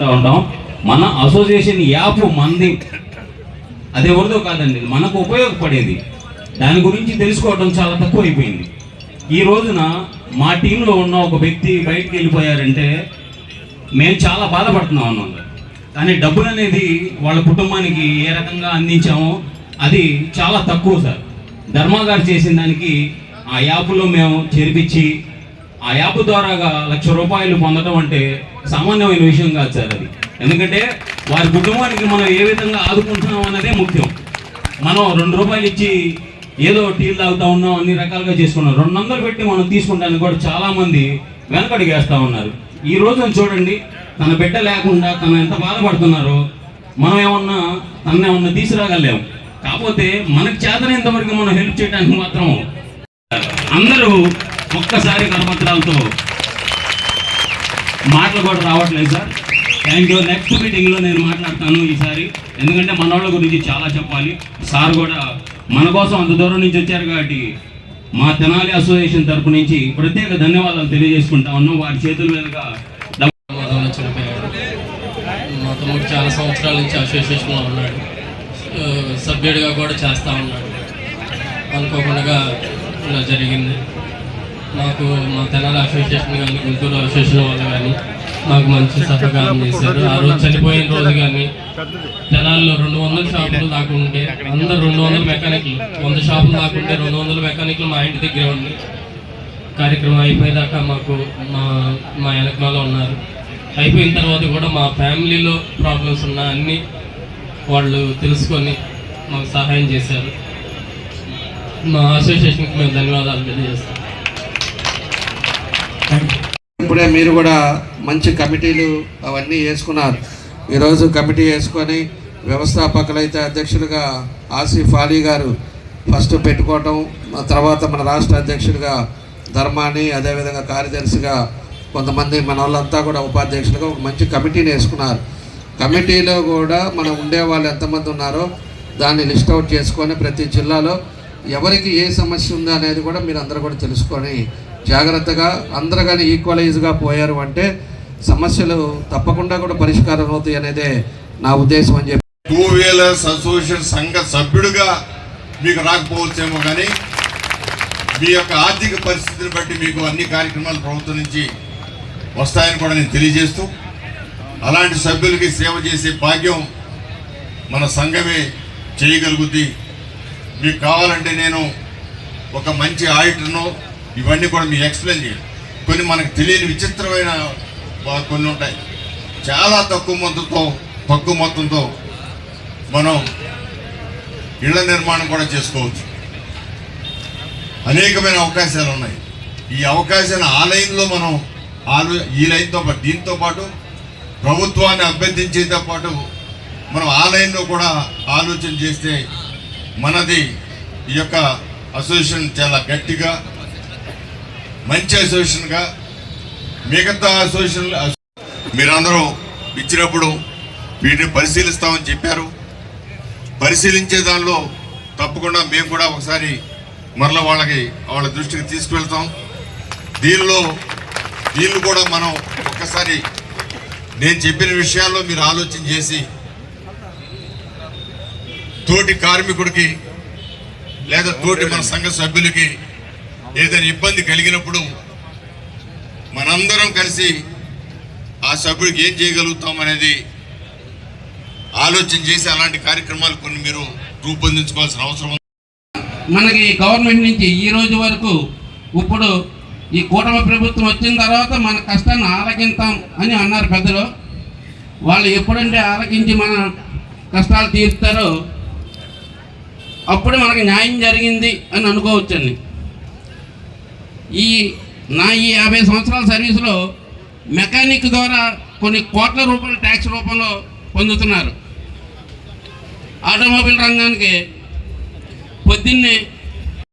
ఉంటాం. మన association app మంది. అది ఎవరిదో కాదండి మనకు ఉపయోగపడేది. దాని గురించి తెలుసుకోవడం చాలా తక్కువ అయిపోయింది ఈ రోజున మా టీంలో ఉన్న ఒక వ్యక్తి బయటికి వెళ్ళిపోయారంటే మేము చాలా బాధపడుతున్నాం అన్నాం కానీ డబ్బులు అనేది వాళ్ళ కుటుంబానికి ఏ రకంగా అందించామో అది చాలా తక్కువ సార్. ధర్మాగారు చేసిన దానికి ఆ యాప్లో మేము చేర్పించి ఆ యాప్ ద్వారాగా లక్ష రూపాయలు పొందడం అంటే సామాన్యమైన విషయం కాదు సార్ అది. ఎందుకంటే వారి కుటుంబానికి మనం ఏ విధంగా ఆదుకుంటున్నాం అన్నదే ముఖ్యం. మనం రెండు రూపాయలు ఇచ్చి ఏదో టీలు తాగుతా ఉన్నాం అన్ని రకాలుగా చేసుకున్నాం. రెండు వందలు పెట్టి మనం తీసుకుంటానికి కూడా చాలామంది వెనకడిగేస్తూ ఉన్నారు. ఈ రోజున చూడండి తన బిడ్డ లేకుండా తను ఎంత బాధపడుతున్నారో మనం ఏమన్నా తన ఏమన్నా తీసుకురాగలేము కాకపోతే మనకు చేతనంతవరకు మనం హెల్ప్ చేయడానికి మాత్రం అందరూ ఒక్కసారి కరపత్రాలతో మాటలు కూడా రావట్లేదు సార్. థ్యాంక్ యూ నెక్స్ట్ మీటింగ్లో నేను మాట్లాడతాను ఈసారి. ఎందుకంటే మన గురించి చాలా చెప్పాలి. సార్ కూడా మన కోసం అంత దూరం నుంచి వచ్చారు కాబట్టి మా తెనాలి అసోసియేషన్ తరపు నుంచి ప్రత్యేక ధన్యవాదాలు తెలియజేసుకుంటా ఉన్నాం. వారి చేతుల మీదుగా మా తమ్ముడు చాలా సంవత్సరాల నుంచి అసోసియేషన్లో ఉన్నాడు. సభ్యుడిగా కూడా చేస్తూ ఉన్నాడు. అనుకోకుండా ఇలా జరిగింది. మాకు మా తెనాల అసోసియేషన్ కానీ గుంటూరు అసోసియేషన్ వాళ్ళు కానీ మాకు మంచి సహకారం చేశారు. ఆ రోజు చనిపోయిన రోజు కానీ తెనాల్లో రెండు వందల షాపులు దాకా ఉంటే అందరు రెండు వందల మెకానిక్లు వంద షాపులు దాకా ఉంటే రెండు వందల మెకానిక్లు మా ఇంటి దగ్గరే ఉండి. కార్యక్రమం అయిపోయేదాకా మాకు మా మా వెనకమాల ఉన్నారు. అయిపోయిన తర్వాత కూడా మా ఫ్యామిలీలో ప్రాబ్లమ్స్ ఉన్న అన్నీ వాళ్ళు తెలుసుకొని మాకు సహాయం చేశారు. మా అసోసియేషన్కి మేము ధన్యవాదాలు తెలియజేస్తాం. ఇప్పుడే మీరు కూడా మంచి కమిటీలు అవన్నీ వేసుకున్నారు. ఈరోజు కమిటీ వేసుకొని వ్యవస్థాపకులైతే అధ్యక్షులుగా ఆసిఫ్ అలీ గారు ఫస్ట్ పెట్టుకోవటం తర్వాత మన రాష్ట్ర అధ్యక్షుడిగా ధర్మాని అదేవిధంగా కార్యదర్శిగా కొంతమంది మన వాళ్ళంతా కూడా ఉపాధ్యక్షులుగా ఒక మంచి కమిటీని వేసుకున్నారు. కమిటీలో కూడా మనం ఉండే వాళ్ళు ఎంతమంది ఉన్నారో దాన్ని లిస్ట్ అవుట్ చేసుకొని ప్రతి జిల్లాలో ఎవరికి ఏ సమస్య ఉందా అనేది కూడా మీరు అందరూ కూడా తెలుసుకొని జాగ్రత్తగా అందరూ కానీ ఈక్వలైజ్గా పోయారు అంటే సమస్యలు తప్పకుండా కూడా పరిష్కారం అవుతాయి అనేదే నా ఉద్దేశం అని చెప్పి. టూ వీలర్స్ అసోసియేషన్ సంఘ సభ్యుడిగా మీకు రాకపోవచ్చేమో కానీ మీ యొక్క ఆర్థిక పరిస్థితిని బట్టి మీకు అన్ని కార్యక్రమాలు ప్రభుత్వం నుంచి వస్తాయని కూడా నేను తెలియజేస్తూ అలాంటి సభ్యులకి సేవ చేసే భాగ్యం మన సంఘమే చేయగలుగుద్ది. మీకు కావాలంటే నేను ఒక మంచి ఆడిటర్ను ఇవన్నీ కూడా మీకు ఎక్స్ప్లెయిన్ చేయాలి. కొన్ని మనకు తెలియని విచిత్రమైన కొన్ని ఉంటాయి. చాలా తక్కువ మొత్తంతో తక్కువ మొత్తంతో మనం ఇళ్ళ నిర్మాణం కూడా చేసుకోవచ్చు. అనేకమైన అవకాశాలు ఉన్నాయి. ఈ అవకాశాన్ని ఆ లైన్లో మనం ఆలో ఈ లైన్తో పాటు దీంతో పాటు ప్రభుత్వాన్ని అభ్యర్థించేతో పాటు మనం ఆ లైన్లో కూడా ఆలోచన చేస్తే మనది ఈ యొక్క అసోసియేషన్ చాలా గట్టిగా మంచి అసోసియేషన్గా మిగతా అసోసియేషన్ మీరందరూ ఇచ్చినప్పుడు వీటిని పరిశీలిస్తామని చెప్పారు. పరిశీలించే దానిలో తప్పకుండా మేము కూడా ఒకసారి మరల వాళ్ళకి వాళ్ళ దృష్టికి తీసుకువెళ్తాం. దీనిలో వీళ్ళు కూడా మనం ఒక్కసారి నేను చెప్పిన విషయాల్లో మీరు ఆలోచన చేసి తోటి కార్మికుడికి లేదా తోటి మన సంఘ సభ్యులకి ఏదైనా ఇబ్బంది కలిగినప్పుడు మనందరం కలిసి ఆ సభ్యుడికి ఏం చేయగలుగుతాం అనేది ఆలోచన చేసి అలాంటి కార్యక్రమాలు కొన్ని మీరు రూపొందించుకోవాల్సిన అవసరం ఉంది. మనకి గవర్నమెంట్ నుంచి ఈ రోజు వరకు ఇప్పుడు ఈ కూటమి ప్రభుత్వం వచ్చిన తర్వాత మన కష్టాన్ని ఆలకింతాం అని అన్నారు పెద్దలు. వాళ్ళు ఎప్పుడంటే ఆలకించి మన కష్టాలు తీరుస్తారో అప్పుడు మనకి న్యాయం జరిగింది అని అనుకోవచ్చండి. ఈ నా ఈ యాభై సంవత్సరాల సర్వీసులో మెకానిక్ ద్వారా కొన్ని కోట్ల రూపాయలు ట్యాక్స్ రూపంలో పొందుతున్నారు. ఆటోమొబైల్ రంగానికి పొద్దున్నే